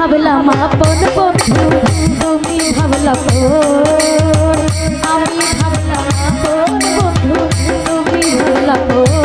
ভাবলাম আপন বন্ধু তুমি ভাবলাম আমি ভাবলাম আপন বন্ধু তুমি ভাবলাম